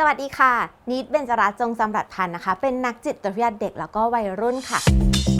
สวัสดีค่ะ นิดเบญจรัตน์จงจำรัดพันธ์นะคะ เป็นนักจิตวิทยาเด็กแล้วก็วัยรุ่นค่ะ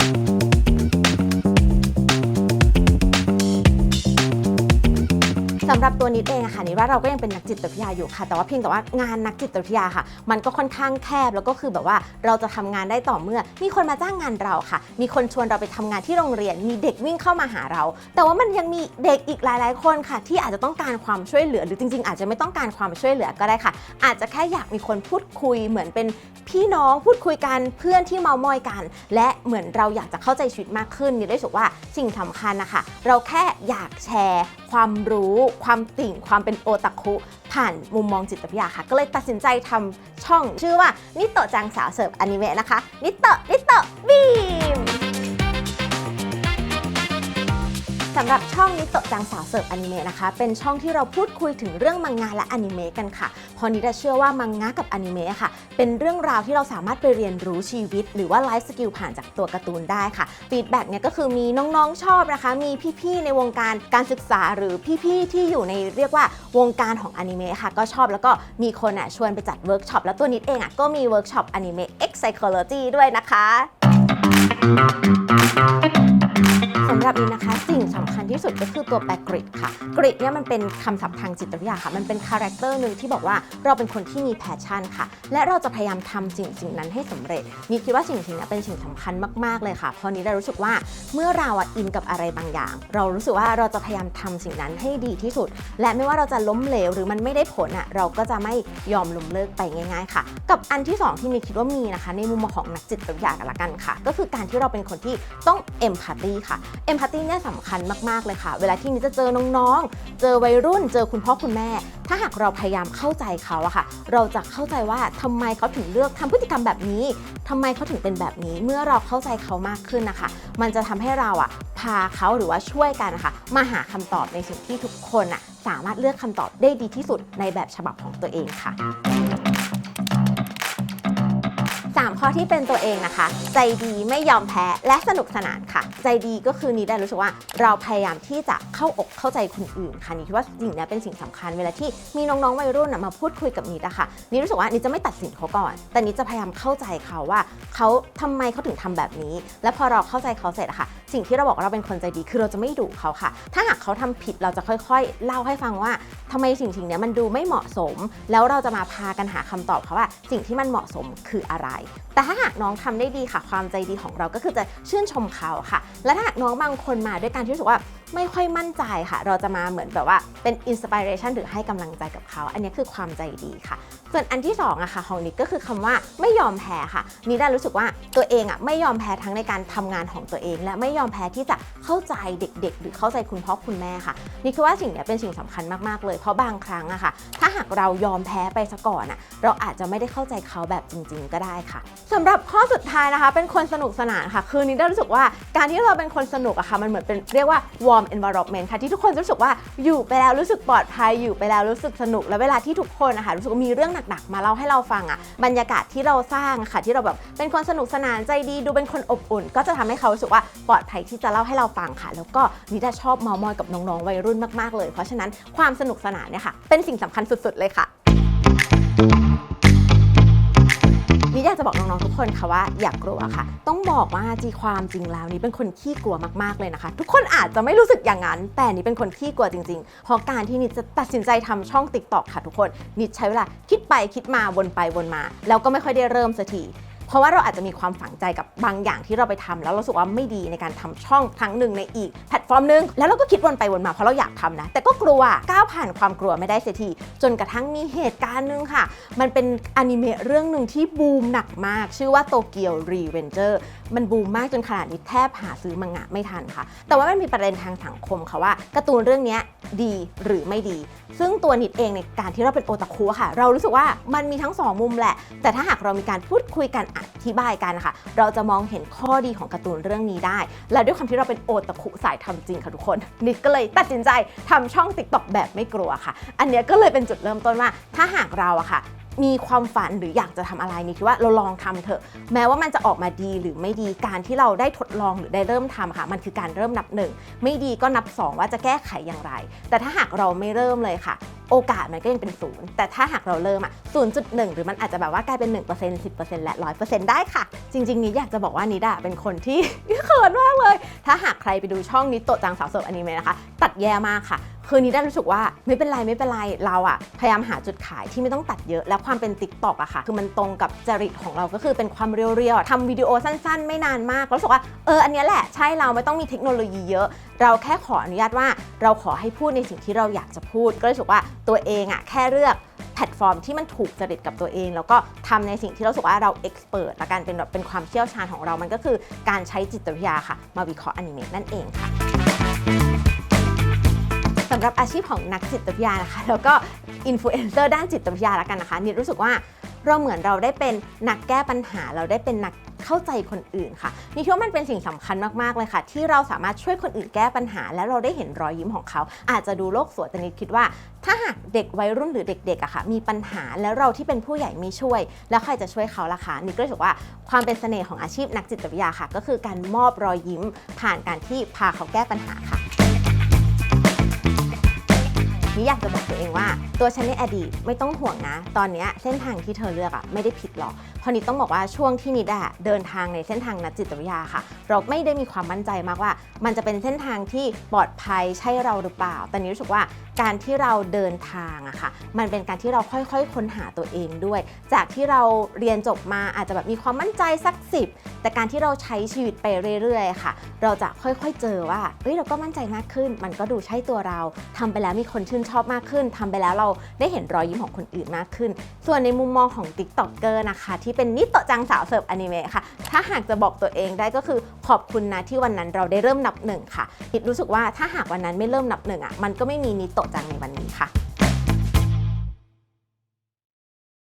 สำหรับตัวนิดเองอะค่ะนิดว่าเราก็ยังเป็นนักจิตวิทยาอยู่ค่ะ แต่ว่าเพียงแต่ว่างานนักจิตวิทยาค่ะ มันก็ค่อนข้างแคบแล้วก็คือแบบว่าเราจะทำงานได้ต่อเมื่อ มีคนมาจ้างงานเราค่ะ มีคนชวนเราไปทำงานที่โรงเรียน มีเด็กวิ่งเข้ามาหาเรา แต่ว่ามันยังมีเด็กอีกหลาย ๆ คนค่ะ ที่อาจจะต้องการความช่วยเหลือ หรือจริง ๆ อาจจะไม่ต้องการความช่วยเหลือก็ได้ค่ะ อาจจะแค่อยากมีคนพูดคุยเหมือนเป็นพี่น้องพูดคุยกันเพื่อนที่เมามอยกัน และเหมือนเราอยากจะเข้าใจชีวิตมากขึ้นนี่ได้สึกว่าสิ่งสำคัญนะคะเราแค่อยากแชร์ความรู้ความติ่งความเป็นโอตาคุ ผ่านมุมมองจิตวิทยาค่ะ ก็เลยตัดสินใจทำช่องชื่อว่านิโตะจังสาวเสิร์ฟอนิเมะนะคะนิโตะนิโตะบี สำหรับช่องนิโตะจังสาวเสิร์ฟอนิเมะนะคะ เป็นช่องที่เราพูดคุยถึงเรื่องมังงะและอนิเมะกันค่ะเพราะนิดาเชื่อว่ามังงะกับอนิเมะค่ะ เป็นเรื่องราวที่เราสามารถไปเรียนรู้ชีวิต หรือว่าไลฟ์สกิลผ่านจากตัวการ์ตูนได้ค่ะฟีดแบ็กเนี่ยก็คือมีน้องๆชอบนะคะ มีพี่ๆในวงการการศึกษาหรือพี่ๆที่อยู่ในเรียกว่าวงการของอนิเมะค่ะ ก็ชอบแล้วก็มีคนอะชวนไปจัดเวิร์กช็อปแล้วตัวนิดเองอะก็มีเวิร์กช็อปอนิเมะ X Psychology ด้วยนะคะ หรับนี้นะคะ สิ่งสำคัญที่สุดก็คือตัวแปรกริดค่ะกริดเนี่ยมันเป็นคำศัพท์ทางจิตวิทยาค่ะ มันเป็นคาแรคเตอร์หนึ่งที่บอกว่าเราเป็นคนที่มีแพชชั่นค่ะ และเราจะพยายามทำสิ่งสิ่งนั้นให้สำเร็จนี่คิดว่าสิ่งสิ่งนี้เป็นสิ่งสำคัญมากๆเลยค่ะเพราะนี้ได้รู้สึกว่าเมื่อเราอินกับอะไรบางอย่าง เรารู้สึกว่าเราจะพยายามทำสิ่งนั้นให้ดีที่สุด และไม่ว่าเราจะล้มเหลวหรือมันไม่ได้ผลอะเราก็จะไม่ยอมล้มเลิกไปง่าย ๆ ค่ะ กับอันที่สองที่นี่คิดว่ามีนะคะ ในมุมมองของนักจิตวิทยากันละกันค่ะ ก็คือการที่เราเป็นคนที่ต้องเอมพัตตีค่ะเอมพัตตีเนี่ยสำคัญมากๆเลยค่ะ เวลาที่นี่จะเจอน้องๆ เจอวัยรุ่น เจอคุณพ่อคุณแม่ ถ้าหากเราพยายามเข้าใจเขาอะค่ะ เราจะเข้าใจว่าทำไมเขาถึงเลือกทำพฤติกรรมแบบนี้ทำไมเขาถึงเป็นแบบนี้ เมื่อเราเข้าใจเขามากขึ้นนะคะ มันจะทำให้เราอะพาเขาหรือว่าช่วยกันนะคะมาหาคำตอบในสิ่งที่ทุกคนอะสามารถเลือกคำตอบได้ดีที่สุดในแบบฉบับของตัวเองค่ะ ข้อที่เป็นตัวเองนะคะ ใจดีไม่ยอมแพ้และสนุกสนานค่ะ ใจดีก็คือนี้ได้รู้สึกว่าเราพยายามที่จะเข้าอกเข้าใจคนอื่นค่ะนี่คิดว่าสิ่งนี้เป็นสิ่งสำคัญเวลาที่มีน้องๆวัยรุ่นมาพูดคุยกับนิดอะค่ะนี่รู้สึกว่านิดจะไม่ตัดสินเขาก่อน แต่นิดจะพยายามเข้าใจเขาว่าเขาทำไมเขาถึงทำแบบนี้ และพอเราเข้าใจเขาเสร็จอะค่ะ สิ่งที่เราบอกว่าเราเป็นคนใจดีคือเราจะไม่ดุเขาค่ะ ถ้าหากเขาทำผิดเราจะค่อยๆ เล่าให้ฟังว่าทำไมสิ่งสิ่งนี้มันดูไม่เหมาะสม แล้วเราจะมาพากันหาคำตอบเขาว่าสิ่งที่มันเหมาะสมคืออะไร แต่ถ้าหากน้องทำได้ดีค่ะ ความใจดีของเราก็คือจะชื่นชมเขาค่ะ และถ้าหากน้องบางคนมาด้วยการที่รู้สึกว่าไม่ค่อยมั่นใจค่ะ เราจะมาเหมือนแบบว่าเป็นอินสปิเรชันหรือให้กำลังใจกับเขา อันนี้คือความใจดีค่ะส่วนอันที่สองอะค่ะของนิดก็คือคำว่าไม่ยอมแพ้ค่ะนิดได้รู้สึกว่าตัวเองอะไม่ยอมแพ้ทั้งในการทำงานของตัวเอง และไม่ยอมแพ้ที่จะเข้าใจเด็ก ๆ หรือเข้าใจคุณพ่อคุณแม่ค่ะนี่คือว่าสิ่งเนี้ยเป็นสิ่งสำคัญมากๆเลย เพราะบางครั้งอะค่ะ ถ้าหากเรายอมแพ้ไปซะก่อนอะเราอาจจะไม่ได้เข้าใจเขาแบบจริง ๆ ก็ได้ค่ะสำหรับข้อสุดท้ายนะคะ เป็นคนสนุกสนานค่ะ คือนิดได้รู้สึกว่าการที่เราเป็นคนสนุกอะค่ะมันเหมือนเป็นเรียกว่า warm environment ค่ะที่ทุกคนรู้สึกว่าอยู่ไปแล้วรู้สึกปลอดภัยอยู่ไปแล้วรู้สึกสนุก และเวลาที่ทุกคนนะคะรู้สึกมีเรื่องหนักๆมาเล่าให้เราฟังอะบรรยากาศที่เราสร้างค่ะที่เราแบบเป็นคนสนุกสนานใจดี ดูเป็นคนอบอุ่น ก็จะทำให้เขารู้สึกว่าปลอดภัยที่จะเล่าให้เราฟังค่ะ แล้วก็นิดาชอบมอมอยกับน้องๆวัยรุ่นมากๆเลย เพราะฉะนั้นความสนุกสนานเนี่ยค่ะเป็นสิ่งสำคัญสุด ๆ เลยค่ะ จะบอกน้องๆทุกคนค่ะว่าอย่ากกลัวค่ะ ต้องบอกว่าจีความจริงแล้วนี่เป็นคนขี้กลัวมากๆเลยนะคะ ทุกคนอาจจะไม่รู้สึกอย่างนั้น แต่นี่เป็นคนขี้กลัวจริงๆ เพราะการที่นิดจะตัดสินใจทำช่องติ๊กต็อกค่ะทุกคนนิดใช้เวลาคิดไปคิดมาวนไปวนมา แล้วก็ไม่ค่อยได้เริ่มสักที เพราะว่าเราอาจจะมีความฝังใจกับบางอย่างที่เราไปทำแล้วเราสึกว่าไม่ดีในการทำช่องครั้งหนึ่งในอีกแพลตฟอร์มหนึ่งแล้วเราก็คิดวนไปวนมาเพราะเราอยากทำนะ แต่ก็กลัวก้าวผ่านความกลัวไม่ได้เสียทีจนกระทั่งมีเหตุการณ์หนึ่งค่ะ มันเป็นอนิเมะเรื่องหนึ่งที่บูมหนักมาก ชื่อว่าโตเกียวรีเวนเจอร์มันบูมมากจนขนาดนี้แทบหาซื้อมังงะไม่ทันค่ะ แต่ว่ามันมีประเด็นทางสังคมค่ะว่าการ์ตูนเรื่องนี้ดีหรือไม่ดี ซึ่งตัวนิดเองในการที่เราเป็นโอตาคุค่ะ เรารู้สึกว่ามันมีทั้งสองมุมแหละ แต่ถ้าหากเรามีการพูดคุยกันอธิบายกันนะคะเราจะมองเห็นข้อดีของการ์ตูนเรื่องนี้ได้ และด้วยความที่เราเป็นโอตะคุสายทำจริงค่ะทุกคนนิดก็เลยตัดสินใจทำช่องติ๊กต็อกแบบไม่กลัวค่ะ อันนี้ก็เลยเป็นจุดเริ่มต้นว่า ถ้าหากเราอะค่ะ มีความฝันหรืออยากจะทำอะไรนี่คิดว่าเราลองทำเถอะ แม้ว่ามันจะออกมาดีหรือไม่ดีการที่เราได้ทดลองหรือได้เริ่มทำค่ะ มันคือการเริ่มนับหนึ่งไม่ดีก็นับสองว่าจะแก้ไขอย่างไร แต่ถ้าหากเราไม่เริ่มเลยค่ะ โอกาสมันก็ยังเป็นศูนย์แต่ถ้าหากเราเริ่มอะ0.1หนึ่งหรือมันอาจจะแบบว่ากลายเป็น1% 10%และ100%ได้ค่ะ จริง ๆนิดอยากจะบอกว่านิดอะเป็นคนที่เขินมากเลย ถ้าหากใครไปดูช่องนิโตจังสาวสิร์ฟอนิเมะนะคะ ตัดแย่มากค่ะ คือนิดได้รู้สึกว่าไม่เป็นไรไม่เป็นไรเราอะพยายามหาจุดขายที่ไม่ต้องตัดเยอะ และความเป็นติ๊กต็อกอะค่ะ คือมันตรงกับจริตของเราก็คือเป็นความเรียวๆทำวิดีโอสั้นๆ ไม่นานมากรู้สึกว่าเอออันนี้แหละใช่เราไม่ต้องมีเทคโนโลยีเยอะ เราแค่ขออนุญาตว่า เราขอให้พูดในสิ่งที่เราอยากจะพูด ก็เลยรู้สึกว่าตัวเองอะแค่เลือกแพลตฟอร์มที่มันถูกจริตกับตัวเอง แล้วก็ทำในสิ่งที่เราสึกว่าเราเอ็กซ์เพรสละกันเป็นแบบเป็นความเชี่ยวชาญของเรามันก็คือการใช้จิตวิทยาค่ะ มาวิเคราะห์อนิเมะนั่นเองค่ะ สำหรับอาชีพของนักจิตวิทยานะคะ แล้วก็อินฟลูเอนเซอร์ด้านจิตวิทยาล้วกันนะคะนิดรู้สึกว่าเราเหมือนเราได้เป็นนักแก้ปัญหาเราได้เป็นนักเข้าใจคนอื่นค่ะนี่คิดว่ามันเป็นสิ่งสำคัญมากๆเลยค่ะ ที่เราสามารถช่วยคนอื่นแก้ปัญหา และเราได้เห็นรอยยิ้มของเขา อาจจะดูโลกสวยแต่นิดคิดว่า ถ้าหากเด็กวัยรุ่นหรือเด็กๆอะค่ะ มีปัญหาแล้วเราที่เป็นผู้ใหญ่ไม่ช่วย แล้วใครจะช่วยเขาล่ะคะนิดก็รู้สึกว่าความเป็นเสน่ห์ของอาชีพนักจิตวิทยาค่ะ ก็คือการมอบรอยยิ้มผ่านการที่พาเขาแก้ปัญหาค่ะ นี่อยากจะบอกตัวเองว่า ตัวฉันในอดีตไม่ต้องห่วงนะ ตอนนี้เส้นทางที่เธอเลือกอะไม่ได้ผิดหรอกพราะนิดต้องบอกว่าช่วงที่นิดอะเดินทางในเส้นทางนักจิตวิทยาค่ะ เราไม่ได้มีความมั่นใจมากว่า มันจะเป็นเส้นทางที่ปลอดภัยใช่เราหรือเปล่า แต่นี้รู้สึกว่าการที่เราเดินทางอะค่ะ มันเป็นการที่เราค่อยๆ ค้นหาตัวเองด้วย จากที่เราเรียนจบมาอาจจะแบบมีความมั่นใจสักสิบ แต่การที่เราใช้ชีวิตไปเรื่อยๆ ค่ะ เราจะค่อยๆเจอว่าเฮ้ยเราก็มั่นใจมากขึ้น มันก็ดูใช่ตัวเราทำไปแล้วมีคนชื่นชอบมากขึ้นทำไปแล้วเราได้เห็นรอยยิ้มของคนอื่นมากขึ้น ส่วนในมุมมองของ t ิ k t o k เกอร์นะคะ ที่เป็นนิโตจังสาวเสิร์ฟอนิเมะค่ะ ถ้าหากจะบอกตัวเองได้ก็คือขอบคุณนะที่วันนั้นเราได้เริ่มนับหนึ่งค่ะคิดรู้สึกว่าถ้าหากวันนั้นไม่เริ่มนับหนึ่งอะมันก็ไม่มีนิโตจังในวันนี้ค่ะ